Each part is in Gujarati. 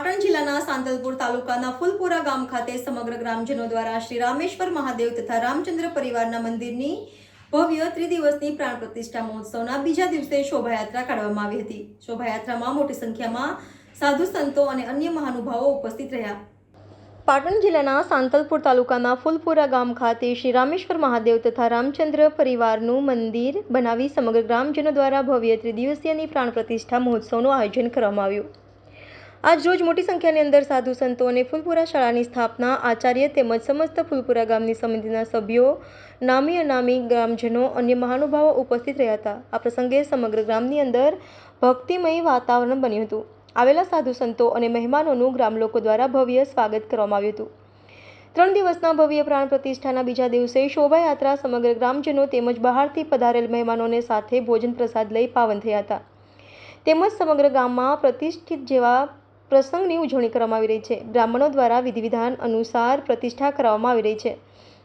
પાટણ જિલ્લાના સાંતલપુર તાલુકાના ફૂલપુરા ગામ ખાતે સમગ્ર ગ્રામજનો દ્વારા શ્રી રામેશ્વર મહાદેવ તથા રામચંદ્ર પરિવારના મંદિરની ભવ્ય ત્રિદિવસની પ્રાણ પ્રતિષ્ઠા મહોત્સવના બીજા દિવસે શોભાયાત્રા કાઢવામાં આવી હતી. શોભાયાત્રામાં મોટી સંખ્યામાં સાધુ સંતો અને અન્ય મહાનુભાવો ઉપસ્થિત રહ્યા. પાટણ જિલ્લાના સાંતલપુર તાલુકાના ફૂલપુરા ગામ ખાતે શ્રી રામેશ્વર મહાદેવ તથા રામચંદ્ર પરિવારનું મંદિર બનાવી સમગ્ર ગ્રામજનો દ્વારા ભવ્ય ત્રિદિવસીયની પ્રાણ પ્રતિષ્ઠા મહોત્સવનું આયોજન કરવામાં આવ્યું. આજ રોજ મોટી સંખ્યાની અંદર સાધુ સંતો અને ફૂલપુરા શાળાની સ્થાપના, આચાર્ય તેમજ સમસ્ત ફૂલપુરા ગામની સમિતિના સભ્યો, નામી અનામી ગ્રામજનો, અન્ય મહાનુભાવો ઉપસ્થિત રહ્યા હતા. આ પ્રસંગે સમગ્ર ગ્રામની અંદર ભક્તિમય વાતાવરણ બન્યું હતું. આવેલા સાધુ સંતો અને મહેમાનોનું ગ્રામલોકો દ્વારા ભવ્ય સ્વાગત કરવામાં આવ્યું હતું. ત્રણ દિવસના ભવ્ય પ્રાણ પ્રતિષ્ઠાના બીજા દિવસે શોભાયાત્રા સમગ્ર ગ્રામજનો તેમજ બહારથી પધારેલ મહેમાનોને સાથે ભોજન પ્રસાદ લઈ પાવન થયા હતા. તેમજ સમગ્ર ગામમાં પ્રતિષ્ઠિત જેવા પ્રસંગની ઉજવણી કરવામાં આવી રહી છે. બ્રાહ્મણો દ્વારા વિધિ વિધાન અનુસાર પ્રતિષ્ઠા કરવામાં આવી રહી છે.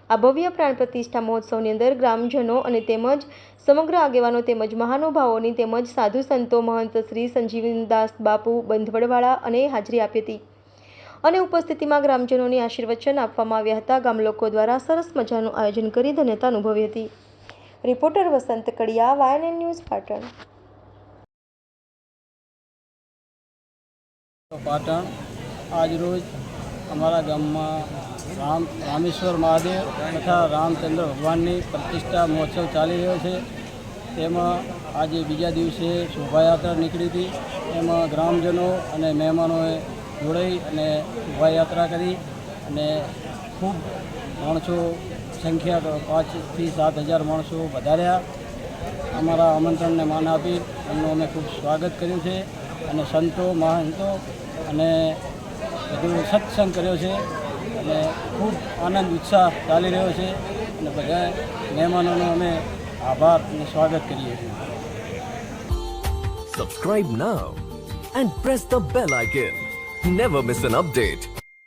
આ ભવ્ય પ્રાણ પ્રતિષ્ઠા મહોત્સવની અંદર ગ્રામજનો અને તેમજ સમગ્ર આગેવાનો તેમજ મહાનુભાવોની તેમજ સાધુ સંતો મહંત શ્રી સંજીવનદાસ બાપુ, બંધવડવાળા અને હાજરી આપી હતી. અને ઉપસ્થિતિમાં ગ્રામજનોની આશીર્વચન આપવામાં આવ્યા હતા. ગામ લોકો દ્વારા સરસ મજાનું આયોજન કરી ધન્યતા અનુભવી હતી. રિપોર્ટર વસંત કડિયા વાયન ન્યૂઝ પાટણ. પાટણ આજરોજ અમારા ગામમાં રામ રામેશ્વર મહાદેવ તથા રામચંદ્ર ભગવાનની પ્રતિષ્ઠા મહોત્સવ ચાલી રહ્યો છે. તેમાં આજે બીજા દિવસે શોભાયાત્રા નીકળી હતી. એમાં ગ્રામજનો અને મહેમાનોએ જોડાઈ અને શોભાયાત્રા કરી અને ખૂબ માણસો સંખ્યા પાંચથી સાત હજાર માણસો વધાર્યા. અમારા આમંત્રણને માન આપી એમનું અમે ખૂબ સ્વાગત કર્યું છે. અને સંતો મહંતો અને બધું સત્સંગ કર્યો છે. અને ખૂબ આનંદ, ઉત્સાહ ચાલી રહ્યો છે. અને બધા મહેમાનોનો અમે આભાર અને સ્વાગત કરીએ છીએ. Subscribe now and press the bell icon never miss an update.